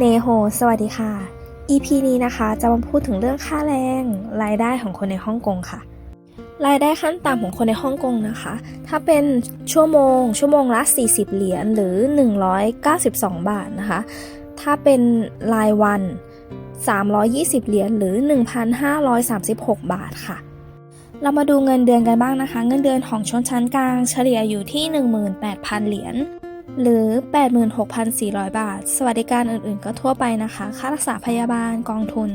เนโฮ สวัสดีค่ะ EP นี้นะคะจะมาพูดถึงเรื่องค่าแรง รายได้ของคนในฮ่องกงค่ะ รายได้ขั้นต่ำของคนในฮ่องกงนะคะ ถ้าเป็นชั่วโมง ชั่วโมงละ 40 เหรียญหรือ 192 บาทนะคะ ถ้าเป็นรายวัน 320 เหรียญหรือ 1,536 บาทค่ะ เรามาดูเงินเดือนกันบ้างนะคะ เงินเดือนของชนชั้นกลางเฉลี่ยอยู่ที่ 18,000 เหรียญ หรือ 86,400 บาท สวัสดิการอื่นๆ ก็ทั่วไปนะคะ ค่ารักษาพยาบาลกองทุน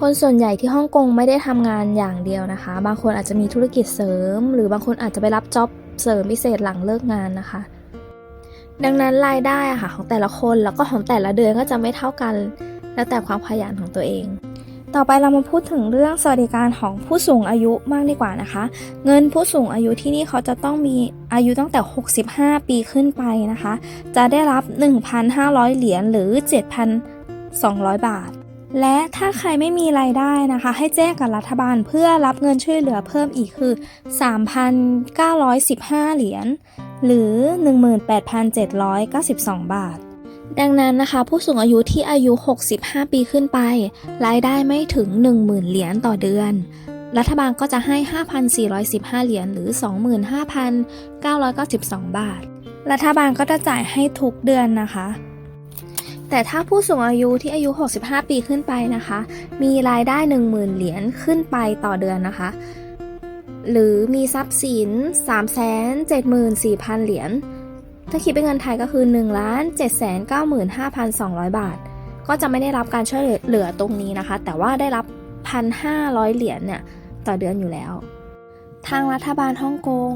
คนส่วนใหญ่ที่ฮ่องกงไม่ได้ทำงานอย่างเดียวนะคะ บางคนอาจจะมีธุรกิจเสริม หรือบางคนอาจจะไปรับจ็อบเสริมพิเศษหลังเลิกงานนะคะ ดังนั้นรายได้ค่ะของแต่ละคนแล้วก็ของแต่ละเดือนก็จะไม่เท่ากัน แล้วแต่ความขยันของตัวเอง ต่อไปเรามาพูดถึงเรื่องสวัสดิการของผู้สูงอายุมากดีกว่านะคะ เงินผู้สูงอายุที่นี่เขาจะต้องมีอายุตั้งแต่ 65 ปีขึ้นไปนะคะ จะได้รับ 1,500 เหรียญหรือ 7,200 บาท และถ้าใครไม่มีรายได้นะคะ ให้แจ้งกับรัฐบาลเพื่อรับเงินช่วยเหลือเพิ่มอีกคือ 3,915 เหรียญหรือ 18,792 บาท ดังนั้นนะคะ ผู้สูงอายุที่อายุ 65 ปีขึ้นไป รายได้ไม่ถึง 10,000 เหรียญต่อเดือน รัฐบาลก็จะให้ 5,415 เหรียญหรือ 25,992 บาท รัฐบาลก็จะจ่ายให้ทุกเดือนนะคะ แต่ถ้าผู้สูงอายุที่อายุ 65 ปีขึ้นไปนะคะ มีรายได้ 10,000 เหรียญขึ้นไปต่อเดือนนะคะ หรือมีทรัพย์สิน 374,000 เหรียญ ถ้าคิดเป็นเงินไทยก็คือ1 7 9 5 2 0 0 บาท ก็จะไม่ได้รับการช่วยเหลือตรงนี้นะคะ แต่ว่าได้รับ 1,500 เหรียญเนี่ยต่อเดือนอยู่แล้ว ทางรัฐบาลฮ่องกง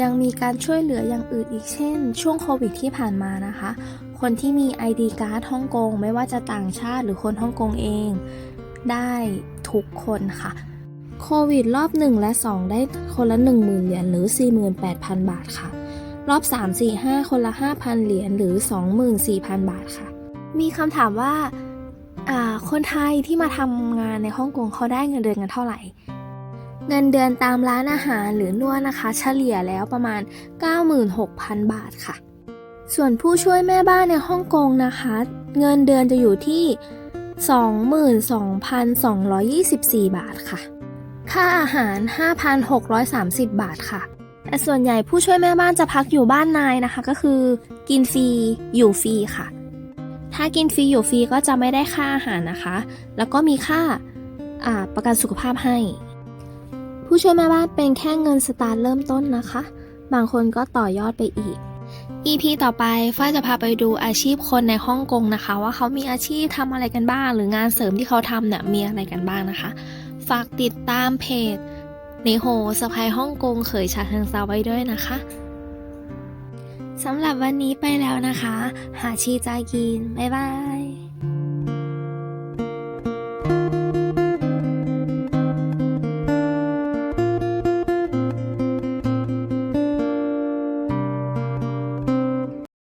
ยังมีการช่วยเหลืออย่างอื่นอีกเช่น ช่วงโควิดที่ผ่านมานะคะ คนที่มี ID การ์ดฮ่องกงไม่ว่าจะต่างชาติหรือคนฮ่องกงเอง ได้ทุกคนค่ะโควิดรอบ 1 และ 2 ได้คนละ 10,000 เหรียญหรือ 48,000 บาทค่ะ รอบ 3 4 5 คนละ 5,000 เหรียญหรือ 24,000 บาทค่ะ มีคำถามว่าอ่าคนไทยที่มาทำงานในฮ่องกงเขาได้เงินเดือนกันเท่าไหร่ เงินเดือนตามร้านอาหารหรือนวดนะคะ เฉลี่ยแล้วประมาณ 96,000 บาทค่ะ ส่วนผู้ช่วยแม่บ้านในฮ่องกงนะคะ เงินเดือนจะอยู่ที่22,224 บาทค่ะ ค่าอาหาร 5,630 บาทค่ะ แต่ส่วนใหญ่ผู้ช่วยแม่บ้านจะพักอยู่บ้านนายนะคะ ก็คือ กินฟรีอยู่ฟรีค่ะ ถ้ากินฟรีอยู่ฟรีก็จะไม่ได้ค่าอาหารนะคะ แล้วก็มีค่าาประกันสุขภาพให้ ผู้ช่วยแม่บ้านเป็นแค่เงินสตาร์ทเริ่มต้นนะคะ บางคนก็ต่อยอดไปอีก EP ต่อไปฝ้ายจะพาไปดูอาชีพคนในฮ่องกงนะคะ ว่าเขามีอาชีพทำอะไรกันบ้าง หรืองานเสริมที่เขาทำเนี่ยมีอะไรกันบ้างนะคะ ฝากติดตามเพจ นโฮสะพายฮ่องกงเขยชาเชิงเซาไว้ด้วยนะคะ สำหรับวันนี้ไปแล้วนะคะ หาชีจากิน บ๊ายบาย